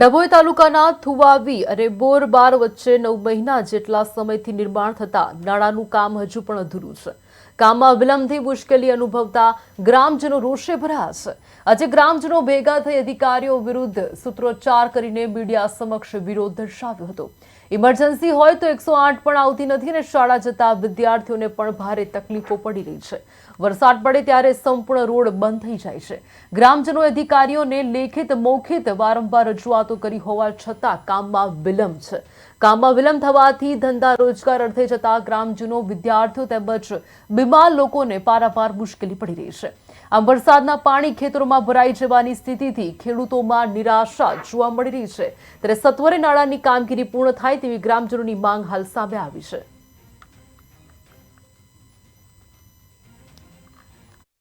ડભોઈ તાલુકાના થુવાવી અને બોરબાર વચ્ચે નવ મહિના જેટલા સમયથી નિર્માણ થતા નાળાનું કામ હજુ પણ અધૂરું છે. કામમાં વિલંબથી મુશ્કેલી અનુભવતા ગ્રામજનો રોષે ભરાયા છે આજે ગ્રામજનો ભેગા થઈ અધિકારીઓ વિરુદ્ધ સૂત્રોચ્ચાર કરીને મીડિયા સમક્ષ વિરોધ દર્શાવ્યો હતો. ઇમરજન્સી હોય તો એકસો આઠ પણ આવતી નથી અને શાળા જતા વિદ્યાર્થીઓને પણ ભારે તકલીફો પડી રહી છે. વરસાદ પડે ત્યારે સંપૂર્ણ રોડ બંધ થઈ જાય છે. ગ્રામજનો અધિકારીઓને લેખિત, મૌખિત વારંવાર રજૂઆતો કરી હોવા છતાં કામમાં વિલંબ છે. કામમાં વિલંબ થવાથી ધંધા રોજગાર અર્થે જતા ગ્રામજનો, વિદ્યાર્થીઓ તેમજ બીમાર લોકોને પારાપાર મુશ્કેલી પડી રહી છે. આમ વરસાદના પાણી ખેતરોમાં ભરાઈ જવાની સ્થિતિથી ખેડૂતોમાં નિરાશા જોવા મળી રહી છે. ત્યારે સત્વરે નાળાની કામગીરી પૂર્ણ થાય તેવી ગ્રામજનોની માંગ હાલ સામે આવી છે.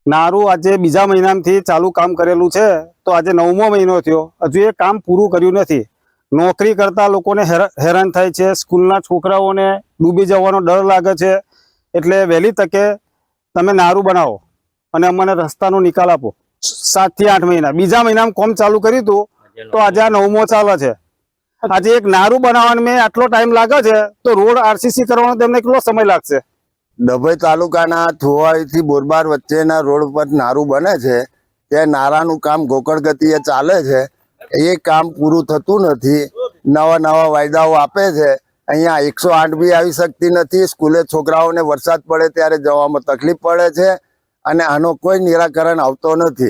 નારું આજે બીજા મહિનાથી ચાલુ કામ કરેલું છે, તો આજે નવમો મહિનો થયો. હજુ એ કામ પૂરું કર્યું નથી. નોકરી કરતા લોકોને હેરા- હેરાન થાય છે, સ્કૂલના છોકરાઓને ડૂબી જવાનો ડર લાગે છે, એટલે વહેલી તકે તમે નારું બનાવો અને અમને રસ્તાનો નિકાલ આપો. સાતથી આઠ મહિના. બીજા મહિનામાં કોમ ચાલુ કર્યું હતું, તો આજે આ નવમો ચાલે છે. આજે એક નારું બનાવવાનું મેં આટલો ટાઈમ લાગે છે, તો રોડ આરસીસી કરવાનો તેમને કેટલો સમય લાગશે? ડભોઈ તાલુકાના થુવાઈથી બોરબાર વચ્ચેના રોડ પર નારું બને છે, તે નારાનું કામ ગોકળ ગતિએ ચાલે છે. એ કામ પૂરું થતું નથી, નવા નવા વાયદાઓ આપે છે. અહીંયા એકસો આઠ બી આવી શકતી નથી, સ્કૂલે છોકરાઓને વરસાદ પડે ત્યારે જવામાં તકલીફ પડે છે, અને આનો કોઈ નિરાકરણ આવતો નથી.